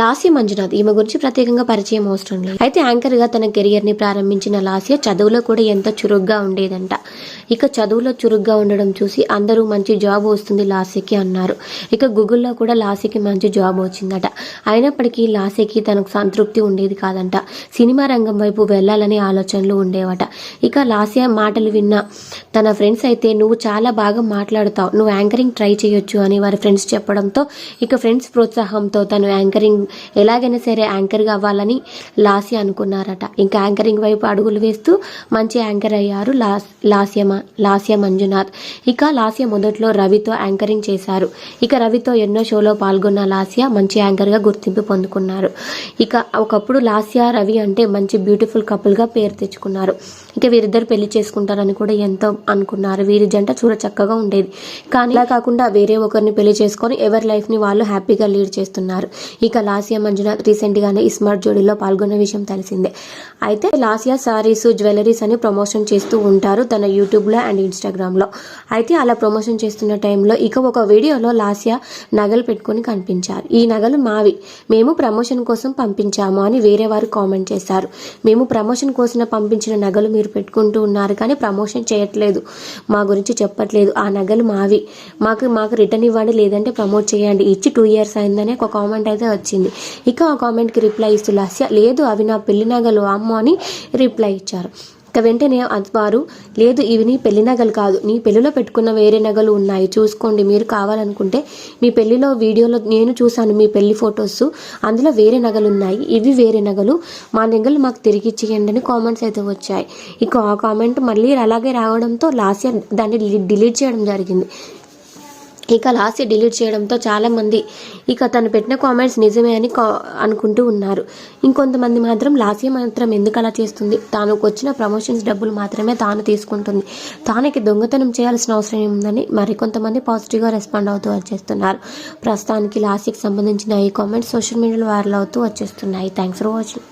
లాస్య మంజునాథ్. ఈమె గురించి ప్రత్యేకంగా పరిచయం అవసరం లేదు. అయితే యాంకర్గా తన కెరియర్ని ప్రారంభించిన లాస్య చదువులో కూడా ఎంతో చురుగ్గా ఉండేదంట. ఇక చదువులో చురుగ్గా ఉండడం చూసి అందరూ మంచి జాబ్ వస్తుంది లాస్యకి అన్నారు. ఇక గూగుల్లో కూడా లాస్యకి మంచి జాబ్ వచ్చిందట. అయినప్పటికీ లాస్యకి తనకు సంతృప్తి ఉండేది కాదంట. సినిమా రంగం వైపు వెళ్ళాలనే ఆలోచనలు ఉండేవట. ఇక లాస్య మాటలు విన్న తన ఫ్రెండ్స్ అయితే నువ్వు చాలా బాగా మాట్లాడుతావు. నువ్వు యాంకరింగ్ ట్రై చేయొచ్చు అని వారి ఫ్రెండ్స్ చెప్పడంతో ఇక ఫ్రెండ్స్ ప్రోత్సాహంతో తను యాంకరింగ్ ఎలాగైనా సరే యాంకర్గా అవ్వాలని లాస్య అనుకున్నారట. ఇంకా యాంకరింగ్ వైపు అడుగులు వేస్తూ మంచి యాంకర్ అయ్యారు లాస్ లాస్య లాస్య మంజునాథ్. ఇక లాస్య మొదట్లో రవితో యాంకరింగ్ చేశారు. ఇక రవితో ఎన్నో షోలో పాల్గొన్న లాస్య మంచి యాంకర్గా గుర్తింపు పొందుకున్నారు. ఇక ఒకప్పుడు లాస్య రవి అంటే మంచి బ్యూటిఫుల్ కపుల్గా పేరు తెచ్చుకున్నారు. ఇక వీరిద్దరు పెళ్ళి చేసుకుంటారని కూడా ఎంతో అనుకున్నారు. వీరి జంట చూడ చక్కగా ఉండేది. కానీ ఇలా కాకుండా వేరే ఒకరిని పెళ్ళి చేసుకొని ఎవరి లైఫ్ని వాళ్ళు హ్యాపీగా లీడ్ చేస్తున్నారు. ఇక లాసియా మంజునాథ్ రీసెంట్ గానే స్మార్ట్ జోడీలో పాల్గొన్న విషయం తెలిసిందే. అయితే లాసియా సారీస్ జ్యువెలరీస్ అని ప్రమోషన్ చేస్తూ ఉంటారు తన యూట్యూబ్లో అండ్ ఇన్స్టాగ్రామ్లో అయితే అలా ప్రమోషన్ చేస్తున్న టైంలో ఇక ఒక వీడియోలో లాసియా నగలు పెట్టుకొని కనిపించారు. ఈ నగలు మావి. మేము ప్రమోషన్ కోసం పంపించాము అని వేరే వారు కామెంట్ చేశారు. మేము ప్రమోషన్ కోసం పంపించిన నగలు మీరు పెట్టుకుంటూ ఉన్నారు కానీ ప్రమోషన్ చేయట్లేదు. మా గురించి చెప్పట్లేదు. ఆ నగలు మావి. మాకు మాకు రిటర్న్ ఇవ్వండి లేదంటే ప్రమోట్ చేయండి. ఇచ్చి టూ ఇయర్స్ అయిందని ఒక కామెంట్ అయితే వచ్చింది. ఇక ఆ కామెంట్కి రిప్లై ఇస్తూ లస్య లేదు అవి నా పెళ్ళి నగలు అమ్మో అని రిప్లై ఇచ్చారు. ఇక వెంటనే వారు లేదు ఇవి నీ పెళ్ళి నగలు కాదు నీ పెళ్ళిలో పెట్టుకున్న వేరే నగలు ఉన్నాయి చూసుకోండి మీరు కావాలనుకుంటే మీ పెళ్ళిలో వీడియోలో నేను చూశాను మీ పెళ్ళి ఫొటోస్ అందులో వేరే నగలు ఉన్నాయి ఇవి వేరే నగలు మా నగలు మాకు తిరిగి ఇచ్చేయండి అని కామెంట్స్ అయితే వచ్చాయి. ఇక ఆ కామెంట్ మళ్ళీ అలాగే రావడంతో లాస్ట్ ఇయర్ దాన్ని డిలీట్ చేయడం జరిగింది. ఇక లాస్ట్ డిలీట్ చేయడంతో చాలామంది ఇక తను పెట్టిన కామెంట్స్ నిజమే అని కా- అనుకుంటూ ఉన్నారు. ఇంకొంతమంది మాత్రం లాస్య మాత్రం ఎందుకు అలా చేస్తుంది? తానుకు వచ్చిన ప్రమోషన్స్ డబ్బులు మాత్రమే తాను తీసుకుంటుంది. తానికి దొంగతనం చేయాల్సిన అవసరం ఏముందని మరికొంతమంది పాజిటివ్గా రెస్పాండ్ అవుతూ వచ్చేస్తున్నారు. ప్రస్తుతానికి లాస్యకి సంబంధించిన ఈ కామెంట్స్ సోషల్ మీడియాలో వైరల్ అవుతూ వచ్చేస్తున్నాయి. Thanks for watching